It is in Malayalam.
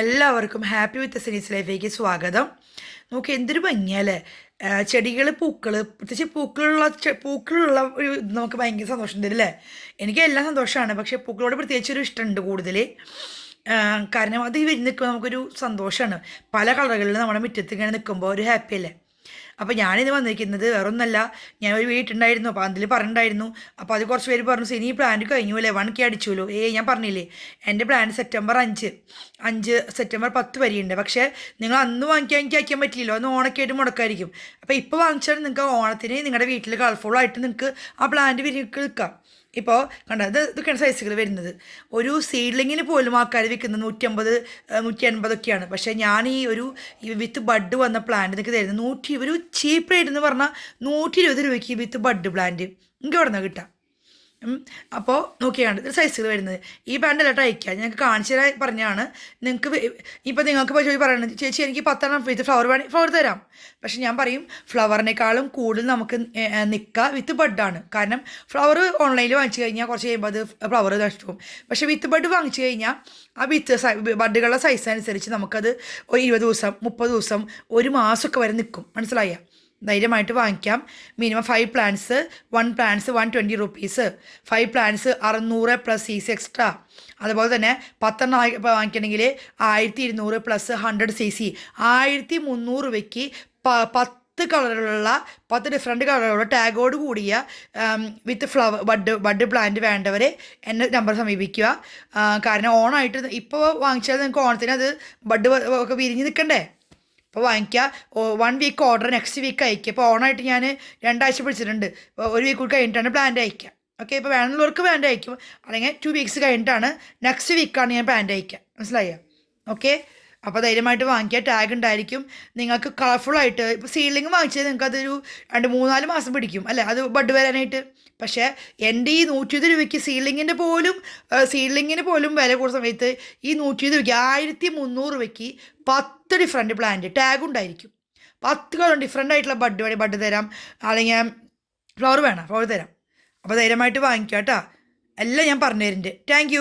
എല്ലാവർക്കും ഹാപ്പി വിത്ത് സിനീസ് ലൈഫിലേക്ക് സ്വാഗതം. നമുക്ക് എന്തൊരു ഭംഗിയല്ലേ? ചെടികൾ പൂക്കൾ പ്രത്യേകിച്ച് പൂക്കളുള്ള പൂക്കളുള്ള ഒരു നമുക്ക് ഭയങ്കര സന്തോഷം അല്ലേ എനിക്ക് എല്ലാം സന്തോഷമാണ് പക്ഷേ പൂക്കളോട് പ്രത്യേകിച്ച് ഒരു ഇഷ്ടമുണ്ട് കൂടുതൽ കാരണം അത് വരുന്ന നിൽക്കുമ്പോൾ നമുക്കൊരു സന്തോഷമാണ്. പല കളറുകളിൽ നമ്മുടെ മുറ്റത്ത് ഇങ്ങനെ നിൽക്കുമ്പോൾ ഒരു ഹാപ്പി അല്ലേ? അപ്പോൾ ഞാനിത് വന്നിരിക്കുന്നത് വേറൊന്നല്ല. ഞാൻ ഒരു വീട്ടുണ്ടായിരുന്നു അപ്പോൾ അതിൽ പറഞ്ഞിട്ടുണ്ടായിരുന്നു. അപ്പോൾ അത് കുറച്ച് പേര് പറഞ്ഞു സിനി പ്ലാന്റ് കഴിഞ്ഞു അല്ലേ വൺ കെ അടിച്ചുല്ലോ ഏ ഞാൻ പറഞ്ഞില്ലേ എന്റെ പ്ലാൻ സെപ്റ്റംബർ അഞ്ച്. അഞ്ച് സെപ്റ്റംബർ പത്ത് വരെയുണ്ട്. പക്ഷേ നിങ്ങൾ അന്ന് വാങ്ങിക്കാൻ എനിക്ക് അയക്കാൻ പറ്റില്ലല്ലോ അന്ന് ഓണക്കായിട്ട് മുടക്കായിരിക്കും. അപ്പോൾ ഇപ്പോൾ വാങ്ങിച്ചാൽ നിങ്ങൾക്ക് ഓണത്തിന് നിങ്ങളുടെ വീട്ടിൽ കളർഫുൾ ആയിട്ട് നിങ്ങൾക്ക് ആ പ്ലാന്റ് വിരിക്ക് ഇപ്പോൾ കണ്ടോ ഇത് ഇതൊക്കെയാണ് സൈസുകൾ വരുന്നത്. ഒരു സീഡ്ലിങ്ങിന് പോലും ആൾക്കാർ വിൽക്കുന്നത് നൂറ്റമ്പത് അമ്പത് നൂറ്റി എൺപതൊക്കെയാണ് പക്ഷേ ഞാൻ ഈ ഒരു വിത്ത് ബഡ് വന്ന പ്ലാന്റ് നിങ്ങൾക്ക് തരുന്നത് നൂറ്റി ഒരു ചീപ്പ് റേറ്റ് എന്ന് പറഞ്ഞാൽ നൂറ്റി ഇരുപത് രൂപയ്ക്ക് വിത്ത് ബഡ് പ്ലാന്റ് എനിക്ക് ഇവിടെ നിന്ന് കിട്ടാം? അപ്പോൾ നോക്കിയാണ് ഇത് സൈസുകൾ വരുന്നത്. ഈ പാന്റ് അല്ലാട്ട് അയക്കുക ഞങ്ങൾക്ക് കാണിച്ചു തരാൻ പറഞ്ഞാണ്. നിങ്ങൾക്ക് ഇപ്പോൾ നിങ്ങൾക്ക് ചോദിച്ചു പറയുന്നത് ചേച്ചി എനിക്ക് പത്തെണ്ണം വിത്ത് ഫ്ലവർ വേണമെങ്കിൽ ഫ്ലവർ തരാം. പക്ഷെ ഞാൻ പറയും ഫ്ലവറിനേക്കാളും കൂടുതൽ നമുക്ക് നിൽക്കുക വിത്ത് ബഡാണ് കാരണം ഫ്ലവർ ഓൺലൈനിൽ വാങ്ങിച്ചു കഴിഞ്ഞാൽ കുറച്ച് കഴിയുമ്പോൾ അത് ഫ്ലവർ നഷ്ടവും. പക്ഷേ വിത്ത് ബഡ് വാങ്ങിച്ചു കഴിഞ്ഞാൽ ആ വിത്ത് ബഡുകളുടെ സൈസ് അനുസരിച്ച് നമുക്കത് ഒരു ഇരുപത് ദിവസം മുപ്പത് ദിവസം ഒരു മാസമൊക്കെ വരെ നിൽക്കും മനസ്സിലായ? ധൈര്യമായിട്ട് വാങ്ങിക്കാം. Minimum five plants one plants one twenty rupees five plants അറുന്നൂറ് പ്ലസ് സീസ് എക്സ്ട്രാ അതുപോലെ തന്നെ പത്തെണ്ണം വാങ്ങിക്കണമെങ്കിൽ ആയിരത്തി ഇരുന്നൂറ് പ്ലസ് ഹൺഡ്രഡ് സി സി ആയിരത്തി മുന്നൂറ് രൂപയ്ക്ക് പ പത്ത് കളറിലുള്ള പത്ത് ഡിഫറെന്റ് കളറുള്ള ടാഗോട് കൂടിയ with flower bud bud plant വേണ്ടവരെ എന്നെ നമ്പർ സമീപിക്കുക. കാരണം ഓണായിട്ട് ഇപ്പോൾ വാങ്ങിച്ചാൽ നിങ്ങൾക്ക് ഓണത്തിന് അത് ബഡ് ഒക്കെ വിരിഞ്ഞ് നിൽക്കണ്ടേ? അപ്പോൾ വാങ്ങിക്കുക one week order next week അയക്കുക ഇപ്പോൾ ഓണായിട്ട് ഞാൻ രണ്ടാഴ്ച പിടിച്ചിട്ടുണ്ട്. ഇപ്പോൾ ഒരു വീക്ക് കൂടി കഴിഞ്ഞിട്ടാണ് പ്ലാന്റ് അയക്കുക ഓക്കെ ഇപ്പോൾ വേണമെന്നുള്ളവർക്ക് പ്ലാന്റ് അയക്കും അല്ലെങ്കിൽ ടു വീക്സ് കഴിഞ്ഞിട്ടാണ് നെക്സ്റ്റ് വീക്കാണ് ഞാൻ പ്ലാന്റ് അയക്കുക മനസ്സിലായോ? ഓക്കെ അപ്പോൾ ധൈര്യമായിട്ട് വാങ്ങിക്കുക ടാഗ് ഉണ്ടായിരിക്കും. നിങ്ങൾക്ക് കളർഫുൾ ആയിട്ട് ഇപ്പോൾ സീലിംഗ് വാങ്ങിച്ചാൽ നിങ്ങൾക്ക് അതൊരു രണ്ട് മൂന്നാൽ മാസം പിടിക്കും അല്ലേ? അത് ബഡ് വരാനായിട്ട്. പക്ഷേ എന്റെ ഈ നൂറ്റി ഇരുപത് രൂപയ്ക്ക് സീലിങ്ങിന്റെ പോലും സീലിങ്ങിന് പോലും വില കൂടുന്ന സമയത്ത് ഈ നൂറ്റി ഇരുപത് രൂപയ്ക്ക് ആയിരത്തി മുന്നൂറ് രൂപയ്ക്ക് പത്ത് ഡിഫറെന്റ് പ്ലാന്റ് ടാഗ് ഉണ്ടായിരിക്കും. പത്ത് കളർ ഡിഫറെന്റ് ആയിട്ടുള്ള ബഡ് വേണേൽ ബഡ് തരാം. അല്ലെങ്കിൽ ഫ്ലവർ വേണം ഫ്ലവർ തരാം. അപ്പോൾ ധൈര്യമായിട്ട് വാങ്ങിക്കാം കേട്ടോ എല്ലാം ഞാൻ പറഞ്ഞു തരുന്നുണ്ട് താങ്ക്